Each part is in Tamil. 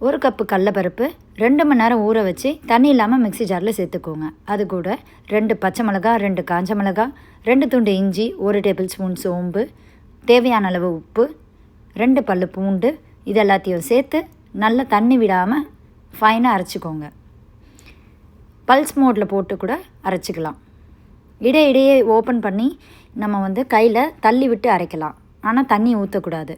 ஒரு கப்பு கடலப்பருப்பு ரெண்டு மணி நேரம் ஊற வச்சு தண்ணி இல்லாமல் மிக்ஸி ஜாரில் சேர்த்துக்கோங்க. அது கூட ரெண்டு பச்சை மிளகா ரெண்டு காஞ்ச மிளகா ரெண்டு துண்டு இஞ்சி ஒரு டேபிள் ஸ்பூன் சோம்பு தேவையான அளவு உப்பு ரெண்டு பல் பூண்டு இது எல்லாத்தையும் சேர்த்து நல்லா தண்ணி விடாமல் ஃபைனாக அரைச்சிக்கோங்க. பல்ஸ் மோடில் போட்டு கூட அரைச்சிக்கலாம். இடையிடையே ஓப்பன் பண்ணி நம்ம வந்து கையில் தள்ளி விட்டு அரைக்கலாம். ஆனால் தண்ணி ஊற்றக்கூடாது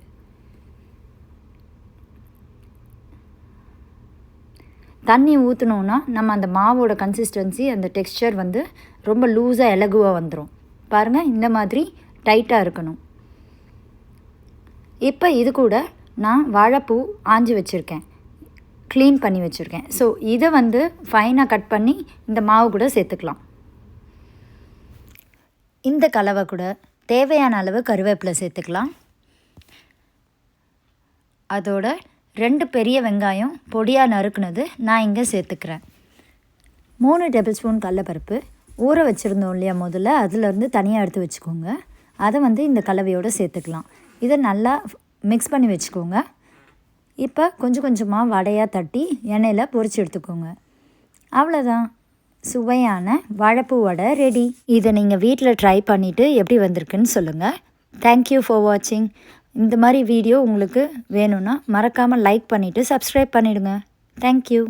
தண்ணி ஊற்றினோன்னா நம்ம அந்த மாவோட கன்சிஸ்டன்சி அந்த டெக்ஸ்சர் வந்து ரொம்ப லூஸாக இலகுவாக வந்துடும் பாருங்கள் இந்த மாதிரி டைட்டாக இருக்கணும். இப்போ இது கூட நான் வாழைப்பூ ஆஞ்சி வச்சுருக்கேன். க்ளீன் பண்ணி வச்சுருக்கேன். ஸோ இதை வந்து ஃபைனாக கட் பண்ணி இந்த மாவு கூட சேர்த்துக்கலாம். இந்த கலவை கூட தேவையான அளவு கருவேப்பிலை சேர்த்துக்கலாம். அதோட ரெண்டு பெரிய வெங்காயம் பொடியாக நறுக்குனது நான் இங்கே சேர்த்துக்கிறேன். மூணு டேபிள் ஸ்பூன் கடலப்பருப்பு. ஊற வச்சுருந்தோம் இல்லையா முதல்ல? அதிலேருந்து தனியாக எடுத்து வச்சுக்கோங்க. அதை வந்து இந்த கலவையோடு சேர்த்துக்கலாம். இதை நல்லா மிக்ஸ் பண்ணி வச்சுக்கோங்க. இப்போ கொஞ்சம் கொஞ்சமாக வடையாக தட்டி எண்ணெயில் பொறிச்சு எடுத்துக்கோங்க. அவ்வளோதான் சுவையான வாழைப்பூ வடை ரெடி இதை நீங்கள் வீட்டில் ட்ரை பண்ணிவிட்டு எப்படி வந்திருக்குன்னு சொல்லுங்கள் தேங்க்யூ ஃபார் வாட்சிங் இந்த மாதிரி வீடியோ உங்களுக்கு வேணும்னா மறக்காமல் லைக் பண்ணிவிட்டு சப்ஸ்கிரைப் பண்ணிவிடுங்க தேங்க்யூ